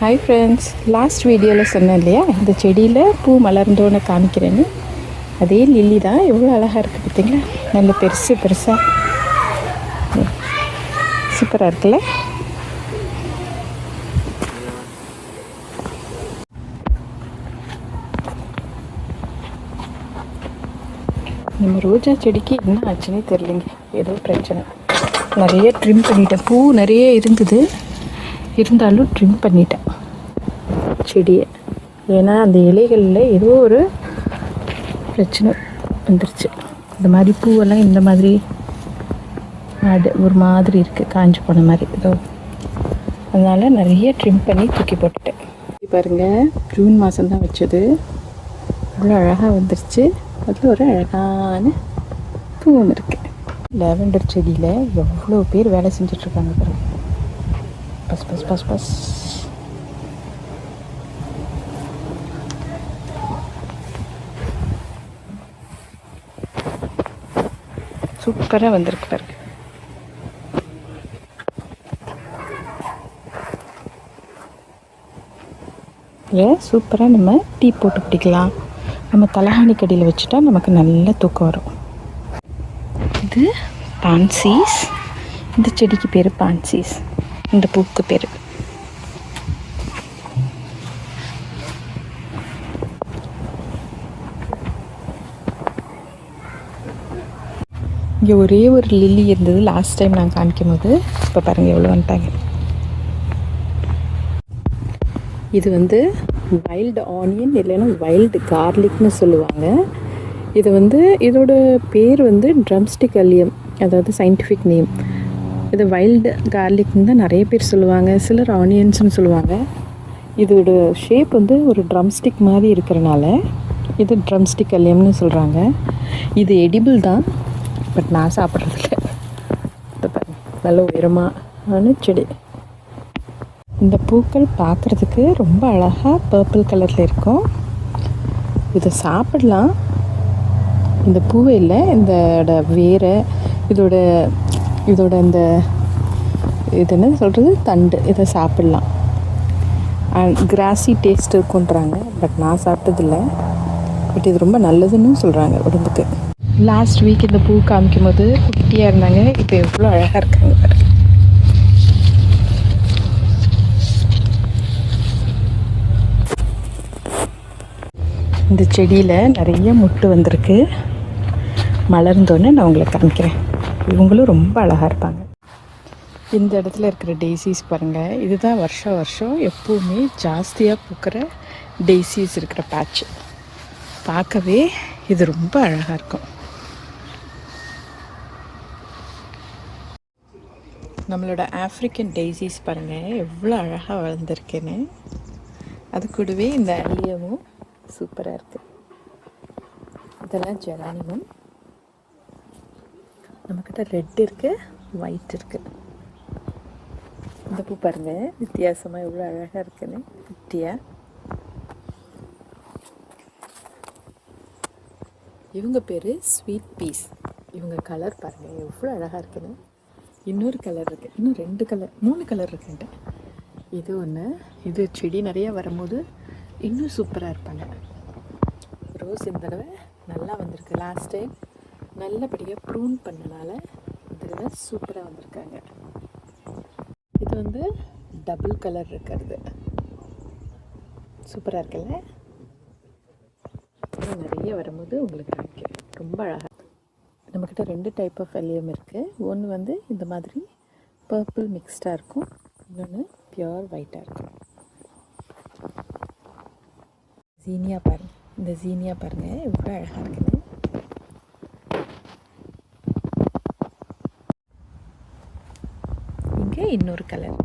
Hi friends last வீடியோவில் சொன்னேன் இல்லையா? இந்த செடியில் பூ மலர்ந்தோன்னு காமிக்கிறேன்னு. அதே லில்லி தான் எவ்வளோ அழகாக இருக்குது பார்த்தீங்களா? நல்ல பெருசு பெருசாக சூப்பராக இருக்குல்ல? நம்ம ரோஜா செடிக்கு என்ன ஆச்சுன்னே தெரியலைங்க. ஏதோ பிரச்சனை. நிறைய ட்ரிம் பண்ணிட்டேன். பூ நிறைய இருந்தது. இருந்தாலும் ட்ரிம் பண்ணிட்டேன். செடியை. ஏன்னா அந்த இலைகளில் ஏதோ ஒரு பிரச்சனை வந்துருச்சு. இந்த மாதிரி பூவெல்லாம் இந்த மாதிரி அது ஒரு மாதிரி இருக்குது காஞ்சு போன மாதிரி ஏதோ. அதனால் நிறைய ட்ரிம் பண்ணி தூக்கி போட்டுட்டேன். பாருங்கள் ஜூன் மாதம் தான் வச்சது. அவ்வளோ அழகாக வந்துருச்சு. அதில் ஒரு அழகான பூவும் இருக்குது லாவெண்டர் செடியில் எவ்வளோ பேர் வேலை செஞ்சிட்ருக்காங்க பாருங்கள் பஸ் பஸ் பஸ் பஸ். சூப்பராக வந்திருக்கு பாருங்க. இதில் சூப்பராக நம்ம டீ போட்டு குடிக்கலாம். நம்ம தலகாணி கடியில் வச்சுட்டா நமக்கு நல்ல தூக்கம் வரும். இது பான்சீஸ். இந்த செடிக்கு பேர் பான்சீஸ். இந்த பூக்கு பேர். இங்கே ஒரே ஒரு லில்லி இருந்தது லாஸ்ட் டைம் நான் காமிக்கும் போது இப்போ பாருங்கள் எவ்வளோ வந்துட்டாங்க. இது வந்து வைல்டு ஆனியன் இல்லைன்னா வைல்டு கார்லிக்னு சொல்லுவாங்க. இது வந்து இதோட பேர் வந்து ட்ரம்ஸ்டிக் அல்லியம் அதாவது சயின்டிஃபிக் நேம் இது வைல்டு கார்லிக்னு தான் நிறைய பேர் சொல்லுவாங்க சிலர் ஆனியன்ஸ்னு சொல்லுவாங்க. இதோட ஷேப் வந்து ஒரு ட்ரம்ஸ்டிக் மாதிரி இருக்கிறனால இது ட்ரம்ஸ்டிக் அல்லியம்னு சொல்கிறாங்க இது எடிபிள் தான் பட் நான் சாப்பிட்றதில்ல. நல்ல உயரமான செடி. இந்த பூக்கள் பார்க்குறதுக்கு ரொம்ப அழகாக பர்பிள் கலரில் இருக்கும். இதை சாப்பிடலாம். இந்த பூவை இல்லை. இதோட வேரை இதோட இதோட இந்த இது என்ன சொல்கிறது தண்டு. இதை சாப்பிட்லாம். கிராசி டேஸ்ட் இருக்குன்றாங்க பட் நான் சாப்பிட்டதில்லை. பட் இது ரொம்ப நல்லதுன்னு சொல்கிறாங்க உடம்புக்கு. லாஸ்ட் வீக் இந்த பூ காமிக்கும் போது குட்டியாக இருந்தாங்க. இப்போ எவ்வளோ அழகாக இருக்காங்க இந்த செடியில் நிறைய முட்டு வந்திருக்கு. மலர்ந்தோன்னே நான் உங்களை காமிக்கிறேன். இவங்களும் ரொம்ப அழகாக இருப்பாங்க. இந்த இடத்துல இருக்கிற டெய்சிஸ் பாருங்கள் இதுதான் வருஷம் வருஷம் எப்போவுமே ஜாஸ்தியாக பூக்கிற டெய்சிஸ் இருக்கிற பேட்ச் பார்க்கவே இது ரொம்ப அழகாக இருக்கும். நம்மளோட ஆஃப்ரிக்கன் டெய்ஸிஸ் பாருங்கள் எவ்வளோ அழகாக வளர்ந்துருக்குன்னு. அது கூடவே இந்த அலியமும் சூப்பராக இருக்குது இதெல்லாம் ஜெரானிமம் நம்மக்கிட்ட ரெட் இருக்குது ஒயிட் இருக்குது இந்த பூ பாருங்கள் வித்தியாசமாக எவ்வளோ அழகாக இருக்குன்னு. குட்டியாக இவங்க பேர் ஸ்வீட் பீஸ் இவங்க கலர் பாருங்கள் எவ்வளோ அழகாக இருக்குன்னு. இன்னொரு கலர் இருக்குது இன்னும் ரெண்டு கலர் மூணு கலர் இருக்குன்ட்டு. இது ஒன்று இது செடி நிறைய வரும்போது இன்னும் சூப்பராக இருப்பாங்க. ரோஸ் இந்த தடவை நல்லா வந்திருக்கு. லாஸ்ட் டைம் நல்லபடியாக ப்ரூன் பண்ணனால இந்த தடவை சூப்பராக வந்திருக்காங்க. இது வந்து டபுள் கலர் இருக்கிறது. சூப்பராக இருக்குல்ல? இன்னும் நிறைய வரும்போது உங்களுக்கு காமிக்கிறேன். ரொம்ப அழகாக நம்மக்கிட்ட ரெண்டு டைப் ஆஃப் எல்லியம் இருக்குது ஒன்று வந்து இந்த மாதிரி பர்பிள் மிக்ஸ்டாக இருக்கும். இன்னொன்று பியோர் ஒயிட்டாக இருக்கும். ஜீனியா பாருங்க இந்த ஜீனியா பாருங்க. இவ்வளோ அழகாக இருக்குது. இங்கே இன்னொரு கலர்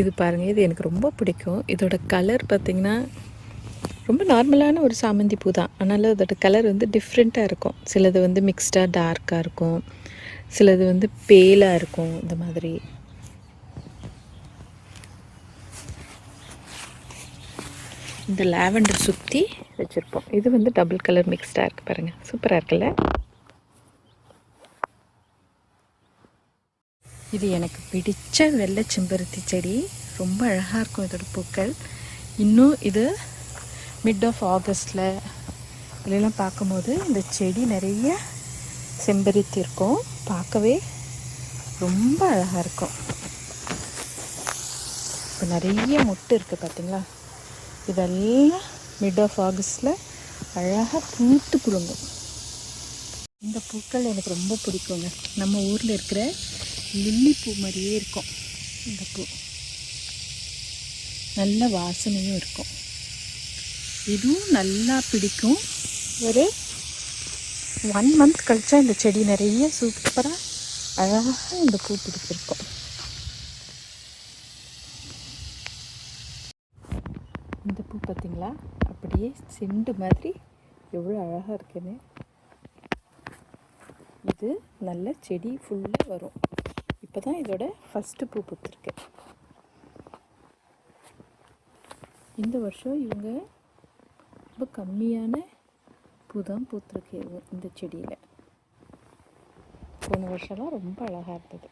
இது பாருங்கள் இது எனக்கு ரொம்ப பிடிக்கும். இதோட கலர் பார்த்திங்கன்னா ரொம்ப நார்மலான ஒரு சாமந்தி பூ தான். ஆனாலும் அதோட கலர் வந்து டிஃப்ரெண்ட்டாக இருக்கும். சிலது வந்து மிக்ஸ்டாக டார்க்காக இருக்கும். சிலது வந்து பேலாக இருக்கும் இந்த மாதிரி. இந்த லாவெண்டர் சுற்றி வச்சுருப்போம். இது வந்து டபுள் கலர் மிக்ஸ்டாக இருக்குது பாருங்கள் சூப்பராக இருக்குல்ல? இது எனக்கு பிடிச்ச வெள்ளை செம்பருத்தி செடி. ரொம்ப அழகாக இருக்கும் இதோட பூக்கள். இன்னும் இது மிட் ஆஃப் ஆகஸ்டில் இதெல்லாம் பார்க்கும்போது இந்த செடி நிறைய செம்பருத்தி இருக்கும். பார்க்கவே ரொம்ப அழகாக இருக்கும். இப்போ நிறைய மொட்டு இருக்குது பார்த்தீங்களா இதெல்லாம் மிட் ஆஃப் ஆகஸ்டில் அழகாக பூத்து குழுங்கும் இந்த பூக்கள் எனக்கு ரொம்ப பிடிக்குங்க. நம்ம ஊரில் இருக்கிற லில்லி பூ மாதிரியே இருக்கும். இந்த பூ. நல்ல வாசனையும் இருக்கும். இதுவும் நல்லா பிடிக்கும். ஒரு ஒன் மந்த் கழிச்சா இந்த செடி நிறைய சூப்பராக அழகாக இந்த பூ பிடிச்சிருக்கும். இந்த பூ பார்த்திங்களா? அப்படியே செண்டு மாதிரி எவ்வளோ அழகாக இருக்குன்னு. இது நல்ல செடி ஃபுல்லாக வரும். இப்போ தான் இதோட ஃபஸ்ட்டு பூ பூத்துருக்கு. இந்த வருஷம் இவங்க ரொம்ப கம்மியான பூ தான் பூத்துருக்கு இவங்க இந்த செடியில். போன வருஷம்லாம் ரொம்ப அழகாக இருந்தது.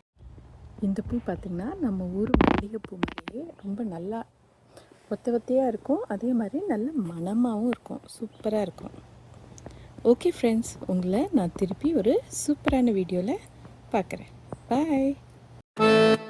இந்த பூ பார்த்திங்கன்னா நம்ம ஊர் மல்லிகைப்பூ மாதிரியே ரொம்ப நல்லா ஒத்த ஒத்தையாக இருக்கும். அதே மாதிரி நல்ல மணமாகவும் இருக்கும். சூப்பராக இருக்கும். ஓகே ஃப்ரெண்ட்ஸ் உங்களை நான் திருப்பி ஒரு சூப்பரான வீடியோவில் பார்க்குறேன் பாய் Música